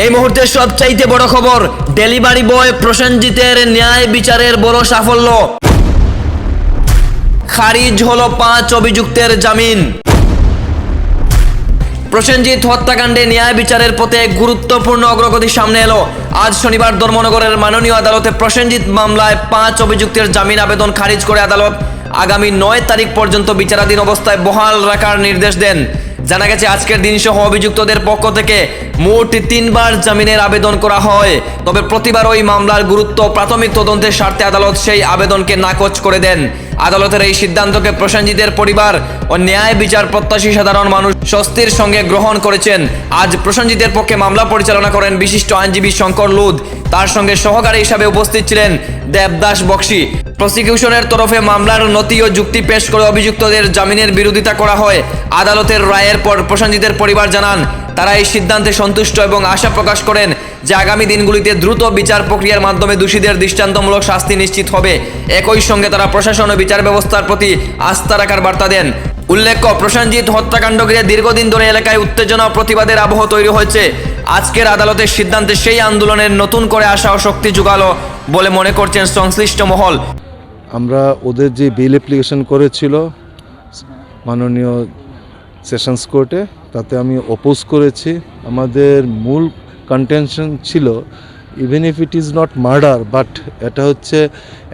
এই মুহূর্তে সবচাইতে বড় খবর, ডেলিভারি বয় প্রসেনজিতের ন্যায় বিচারের বড় সাফল্য। খারিজ হলো পাঁচ অভিযুক্তের জামিন। প্রসেনজিৎ হত্যাকাণ্ডে ন্যায় বিচারের পথে গুরুত্বপূর্ণ অগ্রগতি সামনে এলো। আজ শনিবার ধর্মনগরের মাননীয় আদালতে প্রসেনজিৎ মামলায় পাঁচ অভিযুক্তের জামিন আবেদন খারিজ করে আদালত আগামী নয় তারিখ পর্যন্ত বিচারাধীন অবস্থায় বহাল রাখার নির্দেশ দেন। জানা গেছে, আজকের দিন সহ অভিযুক্তদের পক্ষ থেকে মোট তিনবার জামিনের আবেদন করা হয়। তবে প্রতিবার ওই মামলার গুরুত্ব প্রাথমিক তদন্তের স্বার্থে আদালত সেই আবেদনকে নাকচ করে দেন। আদালতের এই সিদ্ধান্তকে প্রসেনজিতের পরিবার ও ন্যায় বিচার প্রত্যাশী সাধারণ মানুষ স্বস্তির সঙ্গে গ্রহণ করেছেন। আজ প্রসেনজিতের পক্ষে মামলা পরিচালনা করেন বিশিষ্ট আইনজীবী শঙ্কর লুদ তার সঙ্গে সহকারী হিসাবে উপস্থিত ছিলেন দেবদাস বক্সি। প্রসিকিউশনের তরফে মামলার নথি ও যুক্তি পেশ করে অভিযুক্তদের জামিনের বিরোধিতা করা হয়। আদালতের রায়ের পর প্রসেনজিতের পরিবার জানান তারা এই সিদ্ধান্তে সন্তুষ্ট এবং আশা প্রকাশ করেন যে আগামী দিনগুলিতে দ্রুত বিচার প্রক্রিয়ার মাধ্যমে দোষীদের দৃষ্টান্তমূলক শাস্তি নিশ্চিত হবে। একই সঙ্গে তারা প্রশাসন ও বিচার ব্যবস্থার প্রতি আস্থা রাখার বার্তা দেন। উল্লেখ্য প্রসেনজিৎ হত্যাকাণ্ড ঘিরে দীর্ঘদিন ধরে এলাকায় উত্তেজনা ও প্রতিবাদের আবহ তৈরি হয়েছে। আজকের আদালতের সিদ্ধান্তে সেই আন্দোলনের নতুন করে আসা ও শক্তি যোগালো বলে মনে করছেন সংশ্লিষ্ট মহল। আমরা ওদের যে বেল অ্যাপ্লিকেশন করেছিল, মাননীয় সেশনস কোর্টে তাতে আমি অপোজ করেছি। আমাদের মূল কন্টেনশন ছিল even if it is not murder but এটা হচ্ছে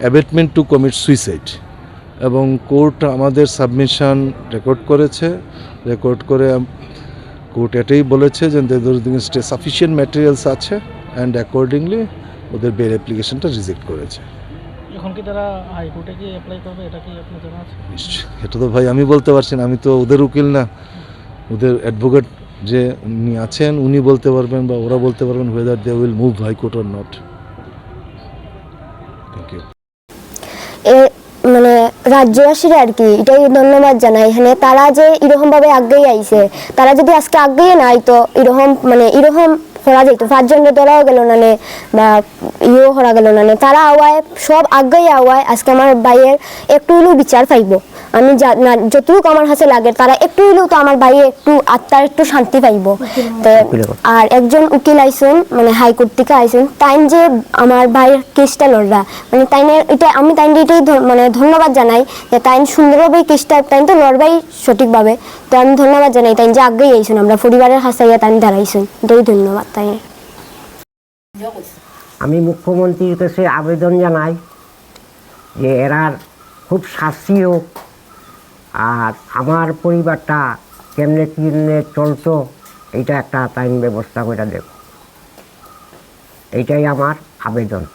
অ্যাবেটমেন্ট টু কমিট সুইসাইড এবং কোর্ট আমাদের সাবমিশন রেকর্ড করেছে। রেকর্ড করে কোর্ট এটাই বলেছে যে সাফিসিয়েন্ট ম্যাটেরিয়ালস আছে অ্যান্ড অ্যাকর্ডিংলি ওদের বেল অ্যাপ্লিকেশনটা রিজেক্ট করেছে। এখন কি তারা হাইকোর্টে কি অ্যাপ্লাই করবে? এটা কি আপনার জানা আছে? এটা তো ভাই আমি বলতে পারছি না। আমি তো ওদের উকিল না। ওদের অ্যাডভোকেট যে উনি আছেন উনি বলতে পারবেন বা ওরা বলতে পারবেন whether they will move high court or not thank you এ মানে রাজ্যবাসীর আর কি এটাই ধন্যবাদ জানাই। এখানে তারা যে এরকম ভাবে আগেই আইছে তারা যদি আজকে আগেই না আইতো এরকম মানে এরকম করা যেত পাঁচজনের ধরাও গেল নানে বা ইয়েও হরা গেল নানে তারা আওয়ায়, সব আগেই আওয়ায় আজকে আমার ভাইয়ের একটু হলেও বিচার পাইব। আমি যতটুকু আমার কাছে লাগে তারা একটু হলেও তো আমার ভাইয়ে একটু আত্মার একটু শান্তি পাইব। তো আর একজন উকিল আইসুন মানে হাইকোর্ট থেকে আইসুন তাইন যে আমার ভাইয়ের কেসটা লড়রা মানে তাইনের এটা আমি তাইন এটাই মানে ধন্যবাদ জানাই যে তাইন সুন্দরভাবে কেসটা তাইন তো লড়বাই সঠিকভাবে। তো আমি ধন্যবাদ জানাই তাইন যে আগেই আইসুন আমরা পরিবারের হাসাইয়া তাইন দাঁড়াইছুন। এটাই ধন্যবাদ তাই আমি মুখ্যমন্ত্রীর কাছে আবেদন জানাই যে এরার খুব শাস্তি হোক আর আমার পরিবারটা কেমনে কেমনে চলতো এটা একটা টাইম ব্যবস্থা করে দেব। এইটাই আমার আবেদন।